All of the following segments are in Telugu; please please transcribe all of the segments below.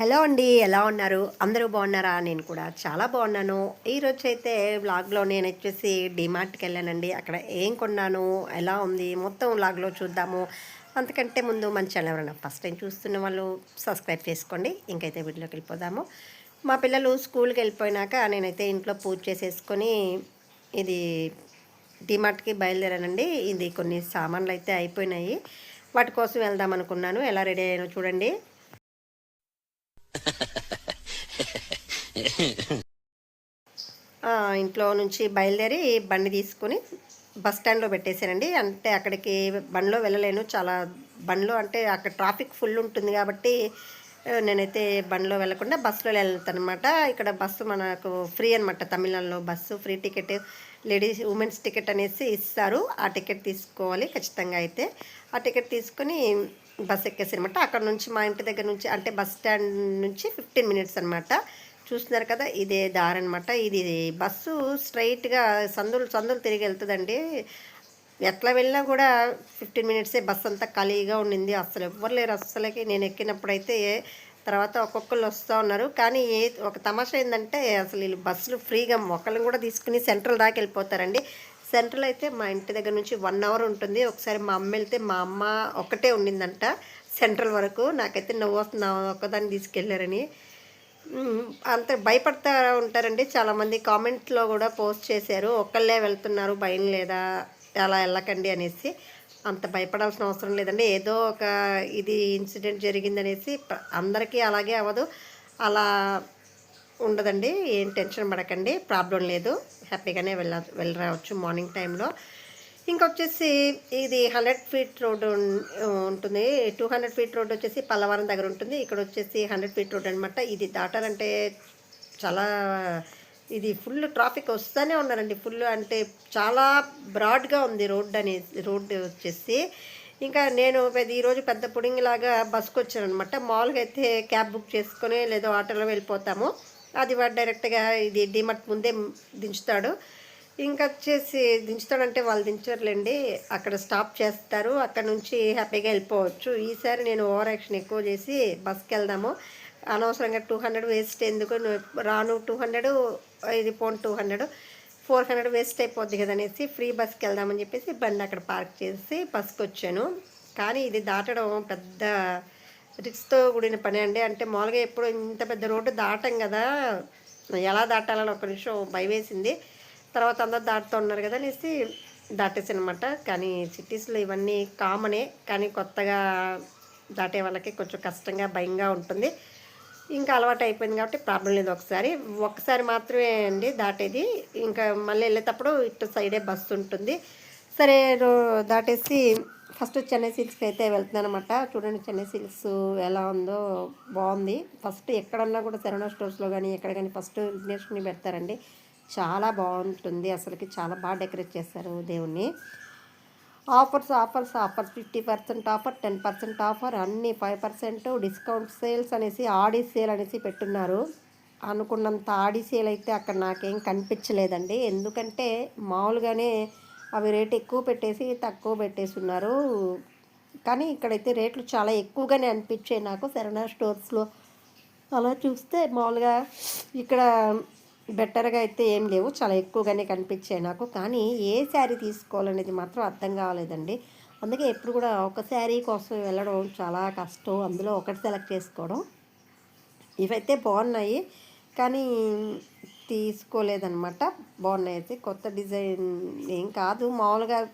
హలో అండి ఎలా ఉన్నారు? అందరూ బాగున్నారా? నేను కూడా చాలా బాగున్నాను. ఈరోజు అయితే వ్లాగ్లో నేను వచ్చేసి డిమార్ట్కి వెళ్ళానండి. అక్కడ ఏం కొన్నాను ఎలా ఉంది మొత్తం వ్లాగ్లో చూద్దాము. అంతకంటే ముందు మన ఛానల్ ఎవరైనా ఫస్ట్ టైం చూస్తున్న వాళ్ళు సబ్స్క్రైబ్ చేసుకోండి. ఇంకైతే వీడియోకి వెళ్ళిపోదాము. మా పిల్లలు స్కూల్కి వెళ్ళిపోయినాక నేనైతే ఇంట్లో పూజ చేసేసుకొని ఇది డిమార్ట్కి బయలుదేరానండి. ఇది కొన్ని సామాన్లు అయితే అయిపోయినాయి. వాటి కోసం వెళ్దాం అనుకున్నాను. ఎలా రెడీ అయ్యానో చూడండి. ఇంట్లో నుంచి బయలుదేరి బండి తీసుకుని బస్ స్టాండ్లో పెట్టేశానండి. అంటే అక్కడికి బండిలో వెళ్ళలేను. చాలా బండిలో అంటే అక్కడ ట్రాఫిక్ ఫుల్ ఉంటుంది కాబట్టి నేనైతే బండిలో వెళ్ళకుండా బస్సులో వెళ్తాను అనమాట ఇక్కడ బస్సు మనకు ఫ్రీ అనమాట తమిళనాడులో bus free ticket ladies womens ticket అనేసి ఇస్తారు. ఆ టికెట్ తీసుకోవాలి ఖచ్చితంగా అయితే. ఆ టికెట్ తీసుకొని బస్ ఎక్కేసి అనమాట అక్కడ నుంచి మా ఇంటి దగ్గర నుంచి అంటే బస్ స్టాండ్ నుంచి ఫిఫ్టీన్ మినిట్స్ అనమాట. చూస్తున్నారు కదా ఇదే దారి అనమాట ఇది బస్సు స్ట్రైట్గా సందులు సందులు తిరిగి వెళ్తుందండి. ఎట్లా వెళ్ళినా కూడా ఫిఫ్టీన్ మినిట్సే బస్ అంతా ఖాళీగా ఉండింది. అస్సలు ఎవ్వరు లేరు అస్సలకి. నేను ఎక్కినప్పుడైతే తర్వాత ఒక్కొక్కరు వస్తూ ఉన్నారు. కానీ ఏ ఒక తమాషా ఏంటంటే అసలు వీళ్ళు బస్సులు ఫ్రీగా ఒకళ్ళని కూడా తీసుకుని సెంట్రల్ దాకా వెళ్ళిపోతారండి. సెంట్రల్ అయితే మా ఇంటి దగ్గర నుంచి వన్ అవర్ ఉంటుంది. ఒకసారి మా అమ్మ వెళ్తే మా అమ్మ ఒక్కటే ఉండిందంట సెంట్రల్ వరకు. నాకైతే నవ్వు వస్తుంది ఒక్కదాన్ని తీసుకెళ్ళారని అంత భయపడతా ఉంటారండి చాలామంది. కామెంట్లో కూడా పోస్ట్ చేశారు. ఒక్కళ్ళే వెళ్తున్నారు భయం లేదా? అలా వెళ్ళకండి అనేసి. అంత భయపడాల్సిన అవసరం లేదండి. ఏదో ఒక ఇది ఇన్సిడెంట్ జరిగిందనేసి అందరికీ అలాగే అవ్వదు. అలా ఉండదండి ఏం టెన్షన్ పడకండి ప్రాబ్లం లేదు. హ్యాపీగానే వెళ్ళ వెళ్ళరావచ్చు మార్నింగ్ టైంలో. ఇంకొచ్చేసి ఇది హండ్రెడ్ ఫీట్ రోడ్ ఉంటుంది. టూ హండ్రెడ్ ఫీట్ రోడ్ వచ్చేసి పల్లవరం దగ్గర ఉంటుంది. ఇక్కడ వచ్చేసి హండ్రెడ్ ఫీట్ రోడ్ అనమాట ఇది దాటాలంటే చాలా ఇది ఫుల్ ట్రాఫిక్ వస్తూనే ఉన్నారండి ఫుల్ అంటే చాలా బ్రాడ్గా ఉంది రోడ్ అనేది రోడ్ వచ్చేసి. ఇంకా నేను పెద్ద ఈరోజు పెద్ద పుడింగిలాగా బస్కి వచ్చాను అనమాట మామూలుగా అయితే క్యాబ్ బుక్ చేసుకొని లేదా ఆటోలో వెళ్ళిపోతాము. అది వాడు డైరెక్ట్గా ఇది డిమట్ ముందే దించుతాడు. ఇంకా వచ్చేసి దించుతాడంటే వాళ్ళు దించర్లేండి. అక్కడ స్టాప్ చేస్తారు. అక్కడ నుంచి హ్యాపీగా వెళ్ళిపోవచ్చు. ఈసారి నేను ఓవర్ యాక్షన్ ఎక్కువ చేసి బస్కి వెళ్దాము అనవసరంగా టూ హండ్రెడ్ వేస్ట్ ఎందుకు? రాను టూ హండ్రెడ్ ఇది పోను two hundred. Four hundred waste అయిపోద్ది కదా అనేసి ఫ్రీ బస్కి వెళ్దామని చెప్పేసి బండి అక్కడ పార్క్ చేసి బస్కి వచ్చాను కానీ ఇది దాటడం పెద్ద రిస్క్తో కూడిన పని అండి. అంటే మామూలుగా ఎప్పుడు ఇంత పెద్ద రోడ్డు దాటం కదా. ఎలా దాటాలని ఒక నిమిషం భయం వేసింది తర్వాత అందరు దాటుతూ ఉన్నారు కదా అనేసి దాటేసానమాట కానీ సిటీస్లో ఇవన్నీ కామనే కానీ కొత్తగా దాటే వాళ్ళకి కొంచెం కష్టంగా భయంగా ఉంటుంది. ఇంకా అలవాటు అయిపోయింది కాబట్టి ప్రాబ్లం లేదు ఒకసారి. ఒకసారి మాత్రమే అండి దాటేది. ఇంకా మళ్ళీ వెళ్ళేటప్పుడు ఇటు సైడే బస్సు ఉంటుంది. సరే రో- దాటేసి ఫస్ట్ చెన్నై సిల్క్స్కి అయితే వెళ్తున్నాను అనమాట చూడండి చెన్నై సిల్క్స్ ఎలా ఉందో బాగుంది. ఫస్ట్ ఎక్కడన్నా కూడా శరణ స్టోర్స్లో కానీ ఎక్కడ కానీ ఫస్ట్ విఘ్నేశ్వరిని పెడతారండి. చాలా బాగుంటుంది అసలుకి. చాలా బాగా డెకరేట్ చేస్తారు దేవుణ్ణి. Offers offers offers. Fifty percent offer ten percent offer అన్ని ఫైవ్ పర్సెంట్ డిస్కౌంట్ సేల్స్ అనేసి ఆడి సేల్ అనేసి పెట్టున్నారు. అనుకున్నంత ఆడి సేల్ అయితే అక్కడ నాకేం కనిపించలేదండి. ఎందుకంటే మామూలుగానే అవి రేట్ ఎక్కువ పెట్టేసి తక్కువ పెట్టేసి ఉన్నారు కానీ ఇక్కడైతే రేట్లు చాలా ఎక్కువగానే అనిపించాయి నాకు శరణ స్టోర్స్లో. అలా చూస్తే మామూలుగా ఇక్కడ బెటర్గా అయితే ఏం లేవు. చాలా ఎక్కువగానే కనిపించాయి నాకు. కానీ ఏ శారీ తీసుకోవాలనేది మాత్రం అర్థం కావాలేదండి అందుకే ఎప్పుడు కూడా ఒక శారీ కోసం వెళ్ళడం చాలా కష్టం. అందులో ఒకటి సెలెక్ట్ చేసుకోవడం. ఇవైతే బాగున్నాయి. కానీ తీసుకోలేదనమాట బాగున్నాయి అయితే కొత్త డిజైన్ ఏం కాదు. మామూలుగా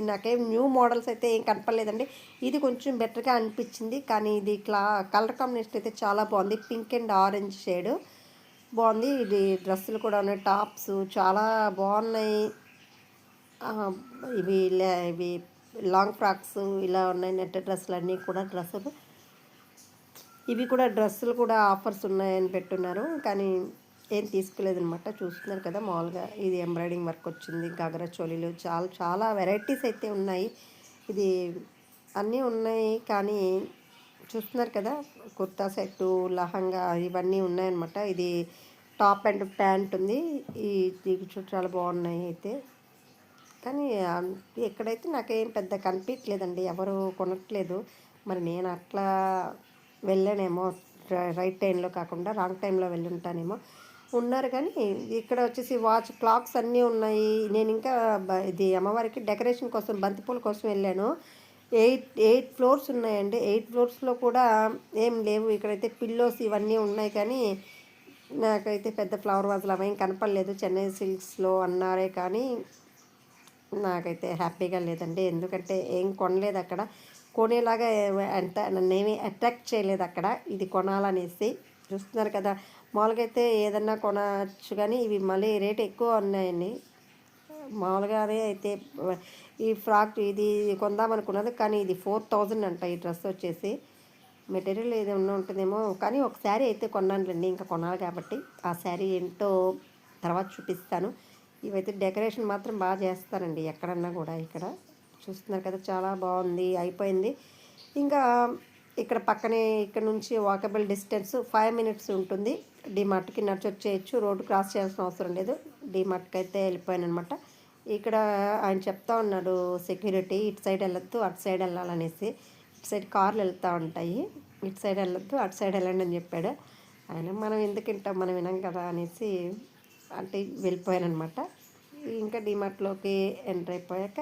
నాకేం న్యూ మోడల్స్ అయితే ఏం కనపడలేదండి. ఇది కొంచెం బెటర్గా అనిపించింది. కానీ ఇది క్లా కలర్ కాంబినేషన్ అయితే చాలా బాగుంది. Pink and orange shade. బాగుంది. ఇది డ్రెస్సులు కూడా ఉన్నాయి. టాప్స్ చాలా బాగున్నాయి. ఇవి లే- ఇవి లాంగ్ ఫ్రాక్స్ ఇలా ఉన్నాయి. నెట్ డ్రెస్సులు అన్నీ కూడా డ్రెస్సులు. ఇవి కూడా డ్రెస్సులు కూడా ఆఫర్స్ ఉన్నాయని పెట్టున్నారు. కానీ ఏం తీసుకోలేదనమాట చూస్తున్నారు కదా మామూలుగా ఇది ఎంబ్రాయిడింగ్ వర్క్ వచ్చింది గగర చోలీలు చాలా చాలా వెరైటీస్ అయితే ఉన్నాయి. ఇది అన్నీ ఉన్నాయి కానీ చూస్తున్నారు కదా కుర్తా సెట్టు లహంగా ఇవన్నీ ఉన్నాయన్నమాట. ఇది టాప్ అండ్ ప్యాంట్ ఉంది. ఈ ఇది చాలా బాగున్నాయి అయితే. కానీ ఎక్కడైతే నాకేం పెద్ద కనిపించలేదండి ఎవరు కొనట్లేదు. మరి నేను అట్లా వెళ్ళానేమో రైట్ టైంలో కాకుండా రాంగ్ టైంలో వెళ్ళి ఉంటానేమో. ఉన్నారు కానీ ఇక్కడ వచ్చేసి వాచ్ క్లాక్స్ అన్నీ ఉన్నాయి. నేను ఇంకా ఇది అమ్మవారికి డెకరేషన్ కోసం బంతిపూల కోసం వెళ్ళాను. ఎయిట్ ఎయిట్ ఫ్లోర్స్ ఉన్నాయండి. ఎయిట్ ఫ్లోర్స్లో కూడా ఏం లేవు. ఇక్కడైతే పిల్లోస్ ఇవన్నీ ఉన్నాయి కానీ నాకైతే పెద్ద ఫ్లవర్ వాజులు అవేం కనపడలేదు. చెన్నై సిల్క్స్లో అన్నారే కానీ నాకైతే హ్యాపీగా లేదండి. ఎందుకంటే ఏం కొనలేదు అక్కడ. కొనేలాగా అంటే అంత నన్నేమి అట్రాక్ట్ చేయలేదు అక్కడ. ఇది కొనాలనేసి. చూస్తున్నారు కదా మామూలుగా అయితే ఏదన్నా కొనవచ్చు కానీ ఇవి మళ్ళీ రేట్ ఎక్కువ ఉన్నాయండి. మామూలుగానే అయితే ఈ ఫ్రాక్ ఇది కొందాం అనుకున్నది కానీ ఇది ఫోర్ థౌజండ్ అంట ఈ డ్రెస్ వచ్చేసి. మెటీరియల్ ఏదైనా ఉంటుందేమో కానీ ఒక శారీ అయితే కొన్నానులేండి ఇంకా కొనాలి కాబట్టి. ఆ శారీ ఏంటో తర్వాత చూపిస్తాను. ఇవైతే డెకరేషన్ మాత్రం బాగా చేస్తారండి ఎక్కడన్నా కూడా ఇక్కడ. చూస్తున్నారు కదా చాలా బాగుంది అయిపోయింది. ఇంకా ఇక్కడ పక్కనే ఇక్కడ నుంచి వాకబుల్ డిస్టెన్స్ ఫైవ్ మినిట్స్ ఉంటుంది. డిమార్ట్కి నడిచొచ్చేయచ్చు రోడ్డు క్రాస్ చేయాల్సిన అవసరం లేదు. డిమార్ట్కి అయితే వెళ్ళిపోయాను అనమాట ఇక్కడ ఆయన చెప్తా ఉన్నాడు సెక్యూరిటీ ఇటు సైడ్ వెళ్ళొద్దు అటు సైడ్ వెళ్ళాలనేసి. ఇటు సైడ్ కార్లు వెళ్తూ ఉంటాయి. ఇటు సైడ్ వెళ్ళొద్దు అటు సైడ్ వెళ్ళండి అని చెప్పాడు. ఆయన మనం ఎందుకు వింటాం మనం వినాం కదా అనేసి అంటే వెళ్ళిపోయాను అనమాట ఇంకా డిమార్ట్లోకి ఎంటర్ అయిపోయాక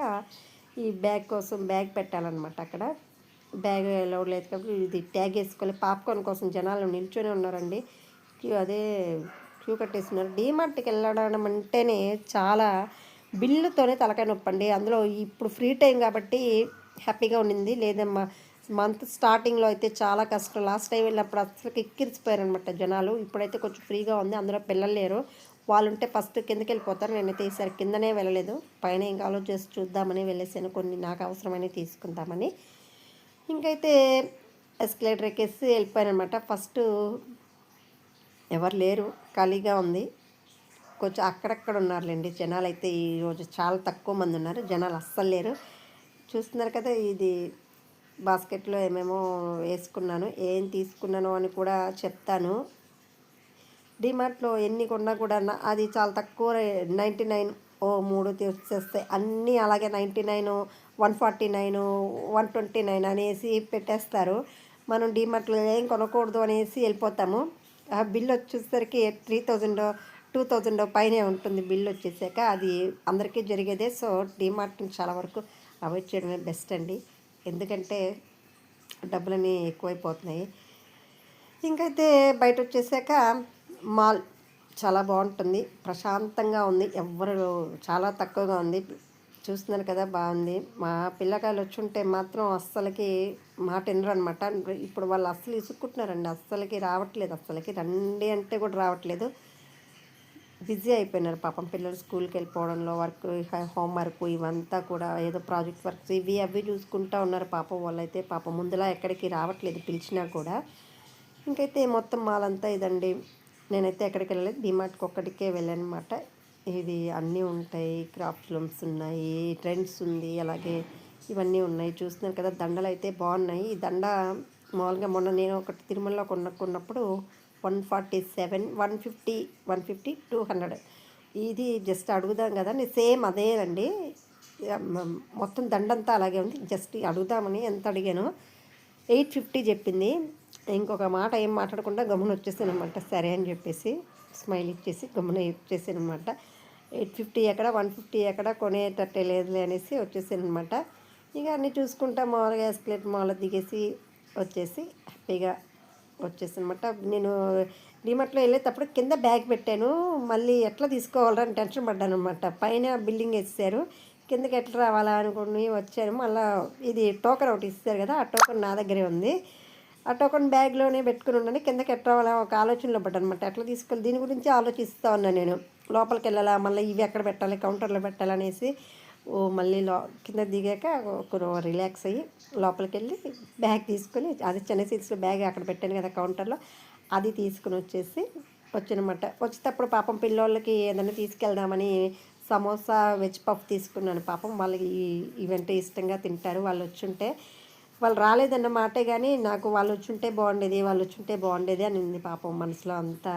ఈ బ్యాగ్ కోసం బ్యాగ్ పెట్టాలన్నమాట అక్కడ. బ్యాగ్ అలౌడ్ లేదు కాబట్టి ఇది ట్యాగ్ వేసుకోవాలి. పాప్కార్న్ కోసం జనాలు నిల్చొని ఉన్నారండి. క్యూ అదే క్యూ కట్టేస్తున్నారు. డీమార్ట్కి వెళ్ళడం అంటేనే చాలా బిల్లుతోనే తలకాయ నొప్పండి అందులో ఇప్పుడు ఫ్రీ టైం కాబట్టి హ్యాపీగా ఉండింది. లేదమ్మా మంత్ స్టార్టింగ్లో అయితే చాలా కష్టం. లాస్ట్ టైం వెళ్ళినప్పుడు అసలు ఎక్కిరిసిపోయారు అనమాట జనాలు. ఇప్పుడైతే కొంచెం ఫ్రీగా ఉంది. అందులో పిల్లలు లేరు. వాళ్ళు ఉంటే ఫస్ట్ కిందకి వెళ్ళిపోతారు. నేనైతే ఈసారి కిందనే వెళ్ళలేదు. పైన ఏం కావాలో చేసి చూద్దామని వెళ్ళేసాను. కొన్ని నాకు అవసరమైనవి తీసుకుందామని. ఇంకైతే ఎస్కలేటర్ ఎక్కేసి వెళ్ళిపోయాను అనమాట ఫస్ట్ ఎవరు లేరు ఖాళీగా ఉంది. కొంచెం అక్కడక్కడ ఉన్నారులేండి జనాలు అయితే ఈరోజు చాలా తక్కువ మంది ఉన్నారు. జనాలు అస్సలు లేరు. చూస్తున్నారు కదా ఇది బాస్కెట్లో ఏమేమో వేసుకున్నాను ఏం తీసుకున్నాను అని కూడా చెప్తాను. డిమార్ట్లో ఎన్ని కొన్నా కూడా నా- అది చాలా తక్కువ నైంటీ నైన్ ఓ మూడు తీసేస్తాయి అన్నీ అలాగే ninety nine one forty nine one twenty nine అనేసి పెట్టేస్తారు. మనం డిమార్ట్లో ఏం కొనకూడదు అనేసి వెళ్ళిపోతాము. ఆ బిల్ వచ్చేసరికి త్రీ థౌజండ్ టూ థౌజండ్ పైనే ఉంటుంది బిల్ వచ్చేసాక. అది అందరికీ జరిగేదే. సో డీమార్ట్ని చాలా వరకు అవాయిడ్ చేయడమే బెస్ట్ అండి. ఎందుకంటే డబ్బులని ఎక్కువైపోతున్నాయి. ఇంకైతే బయట వచ్చేసాక మాల్ చాలా బాగుంటుంది. ప్రశాంతంగా ఉంది. ఎవ్వరు చాలా తక్కువగా ఉంది. చూస్తున్నారు కదా బాగుంది. మా పిల్లకాయలు వచ్చి ఉంటే మాత్రం అస్సలకి మాట వినరు అనమాట ఇప్పుడు వాళ్ళు అస్సలు ఇసుక్కుంటున్నారండి. అస్సలకి రావట్లేదు. అస్సలకి రండి అంటే కూడా రావట్లేదు. బిజీ అయిపోయినారు పాపం పిల్లలు స్కూల్కి వెళ్ళిపోవడంలో వర్క్ హోంవర్క్ ఇవంతా కూడా ఏదో ప్రాజెక్ట్ వర్క్స్ ఇవి అవి చూసుకుంటా ఉన్నారు పాపం వాళ్ళైతే. పాపం ముందులా ఎక్కడికి రావట్లేదు పిలిచినా కూడా. ఇంకైతే మొత్తం మాలంతా ఇదండి. నేనైతే ఎక్కడికి వెళ్ళలేదు. డిమార్ట్కి ఒక్కడికే వెళ్ళాను అనమాట ఇది అన్నీ ఉంటాయి. క్రాఫ్ట్ లూమ్స్ ఉన్నాయి ట్రెండ్స్ ఉంది అలాగే ఇవన్నీ ఉన్నాయి. చూస్తున్నారు కదా దండలు అయితే బాగున్నాయి. ఈ దండ మామూలుగా మొన్న నేను ఒకటి తిరుమలలో కొనుక్కున్నప్పుడు one forty seven one fifty one fifty two hundred. ఇది జస్ట్ అడుగుదాం కదా నేను సేమ్ అదేనండి మ- మొత్తం దండంతా అలాగే ఉంది. జస్ట్ అడుగుదామని ఎంత అడిగాను ఎయిట్ ఫిఫ్టీ చెప్పింది. ఇంకొక మాట ఏం మాట్లాడకుండా గమ్మున వచ్చేసాను అనమాట సరే అని చెప్పేసి స్మైల్ ఇచ్చేసి గమ్మున ఇచ్చేసాను అనమాట ఎయిట్ ఫిఫ్టీ ఎక్కడ వన్ ఫిఫ్టీ ఎక్కడ కొనేటట్టే లేదులే అనేసి వచ్చేసాను అనమాట ఇక అన్నీ చూసుకుంటా మామూలుగా ఎస్కలేట్ మామూలుగా దిగేసి వచ్చేసి హ్యాపీగా వచ్చేసి అనమాట నేను డిమార్ట్లో వెళ్ళేటప్పుడు కింద బ్యాగ్ పెట్టాను. మళ్ళీ ఎట్లా తీసుకోవాలని టెన్షన్ పడ్డాను అనమాట పైన బిల్డింగ్ వేసారు కిందకి ఎట్లా రావాలా అనుకుని వచ్చాను. మళ్ళీ ఇది టోకన్ ఒకటి ఇస్తారు కదా ఆ టోకన్ నా దగ్గరే ఉంది. ఆ టోకన్ బ్యాగ్లోనే పెట్టుకుని ఉన్నాను కిందకి ఎట్లా రావాలా ఒక ఆలోచనలో పడ్డానమాట ఎట్లా తీసుకెళ్ళి దీని గురించి ఆలోచిస్తూ ఉన్నాను నేను. లోపలికి వెళ్ళాలా మళ్ళీ ఇవి ఎక్కడ పెట్టాలి? కౌంటర్లో పెట్టాలనేసి ఓ మళ్ళీ లో కింద దిగాక ఒక రిలాక్స్ అయ్యి లోపలికి వెళ్ళి బ్యాగ్ తీసుకొని అది చిన్న సీట్స్లో బ్యాగ్ అక్కడ పెట్టాను కదా కౌంటర్లో అది తీసుకుని వచ్చేసి వచ్చినమాట. వచ్చేటప్పుడు పాపం పిల్లోళ్ళకి ఏదైనా తీసుకెళ్దామని సమోసా వెజ్ పఫ్ తీసుకున్నాను. పాపం వాళ్ళకి ఇవంటే ఇష్టంగా తింటారు. వాళ్ళు వచ్చుంటే వాళ్ళు రాలేదన్న మాటే కానీ నాకు వాళ్ళు వచ్చుంటే బాగుండేది వాళ్ళు వచ్చుంటే బాగుండేది అని ఉంది పాపం మనసులో అంతా.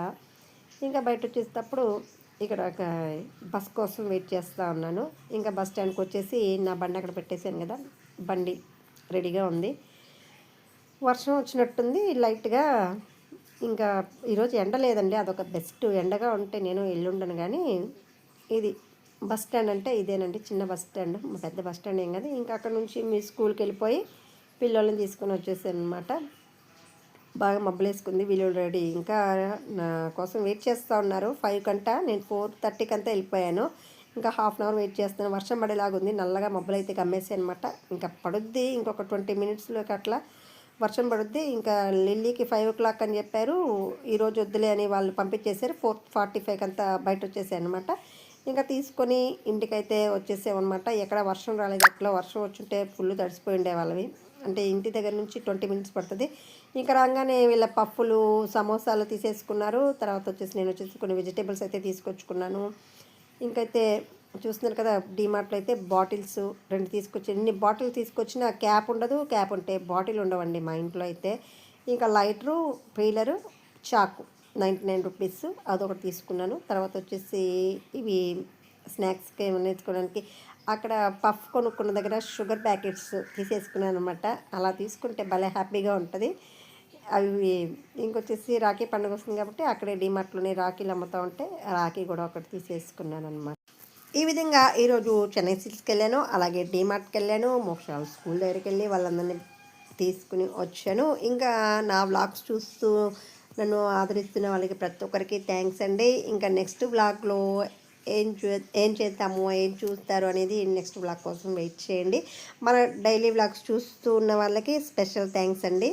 ఇంకా బయట వచ్చేటప్పుడు ఇక్కడ ఒక బస్ కోసం వెయిట్ చేస్తూ ఉన్నాను. ఇంకా బస్ స్టాండ్కి వచ్చేసి నా బండి అక్కడ పెట్టేశాను కదా. బండి రెడీగా ఉంది. వర్షం వచ్చినట్టుంది లైట్గా. ఇంకా ఈరోజు ఎండ లేదండి అదొక బెస్ట్ ఎండగా ఉంటే నేను ఎల్లుండను కానీ ఇది బస్ స్టాండ్ అంటే ఇదేనండి చిన్న బస్ స్టాండ్ పెద్ద బస్ స్టాండ్ ఏం కదా. ఇంకా అక్కడ నుంచి మీ స్కూల్కి వెళ్ళిపోయి పిల్లల్ని తీసుకొని వచ్చేసాను అనమాట బాగా మబ్బులేసుకుంది వీళ్ళు రెడీ. ఇంకా నా కోసం వెయిట్ చేస్తూ ఉన్నారు. ఫైవ్ కంట నేను ఫోర్ థర్టీకి అంతా వెళ్ళిపోయాను. ఇంకా హాఫ్ అన్ అవర్ వెయిట్ చేస్తున్నాను. వర్షం పడేలాగా ఉంది నల్లగా మబ్బులు అయితే కమ్మేసాయి అనమాట ఇంకా పడుద్ది ఇంకొక ట్వంటీ మినిట్స్లోకి అట్లా వర్షం పడుద్ది. ఇంకా లిల్లీకి ఫైవ్ ఓ క్లాక్ అని చెప్పారు. ఈరోజు వద్దులే అని వాళ్ళు పంపించేశారు. ఫోర్ ఫార్టీ ఫైవ్కి అంతా బయట వచ్చేసాయి అనమాట ఇంకా తీసుకొని ఇంటికైతే వచ్చేసామన్నమాట ఎక్కడ వర్షం రాలేదు ఎట్లా వర్షం వచ్చుంటే ఫుల్ తడిసిపోయి ఉండే వాళ్ళవి అంటే ఇంటి దగ్గర నుంచి ట్వంటీ మినిట్స్ పడుతుంది. ఇంకా రాగానే వీళ్ళ పప్పులు సమోసాలు తీసేసుకున్నారు. తర్వాత వచ్చేసి నేను వచ్చేసి కొన్ని వెజిటేబుల్స్ అయితే తీసుకొచ్చుకున్నాను. ఇంకైతే చూస్తున్నారు కదా డీమార్ట్లో అయితే బాటిల్స్ రెండు తీసుకొచ్చి ఎన్ని బాటిల్ తీసుకొచ్చినా క్యాప్ ఉండదు క్యాప్ ఉంటే బాటిల్ ఉండవండి మా ఇంట్లో అయితే. ఇంకా లైటరు పీలరు చాకు నైంటీ నైన్ రూపీస్ అదొకటి తీసుకున్నాను. తర్వాత వచ్చేసి ఇవి స్నాక్స్కి ఏమైనా నేర్చుకోవడానికి అక్కడ పఫ్ కొనుక్కున్న దగ్గర షుగర్ ప్యాకెట్స్ తీసేసుకున్నాను అనమాట అలా తీసుకుంటే భలే హ్యాపీగా ఉంటుంది. అవి ఇంకొచ్చేసి రాఖీ పండుగ వస్తుంది కాబట్టి అక్కడే డిమార్ట్లోనే రాఖీలు అమ్ముతూ ఉంటే రాఖీ కూడా ఒకటి తీసేసుకున్నాను అనమాట ఈ విధంగా ఈరోజు చెన్నై సిల్స్కి వెళ్ళాను అలాగే డిమార్ట్కి వెళ్ళాను మోక్షాల స్కూల్ దగ్గరికి వెళ్ళి వాళ్ళందరినీ తీసుకుని వచ్చాను. ఇంకా నా వ్లాగ్స్ చూస్తూ నన్ను ఆదరిస్తున్న వాళ్ళకి ప్రతి ఒక్కరికి థ్యాంక్స్ అండి. ఇంకా నెక్స్ట్ బ్లాగ్లో ఏం చూ ఏం చేద్దాము ఏం చూస్తారు అనేది నెక్స్ట్ బ్లాగ్ కోసం వెయిట్ చేయండి. మన డైలీ బ్లాగ్స్ చూస్తూ ఉన్న వాళ్ళకి స్పెషల్ థ్యాంక్స్ అండి.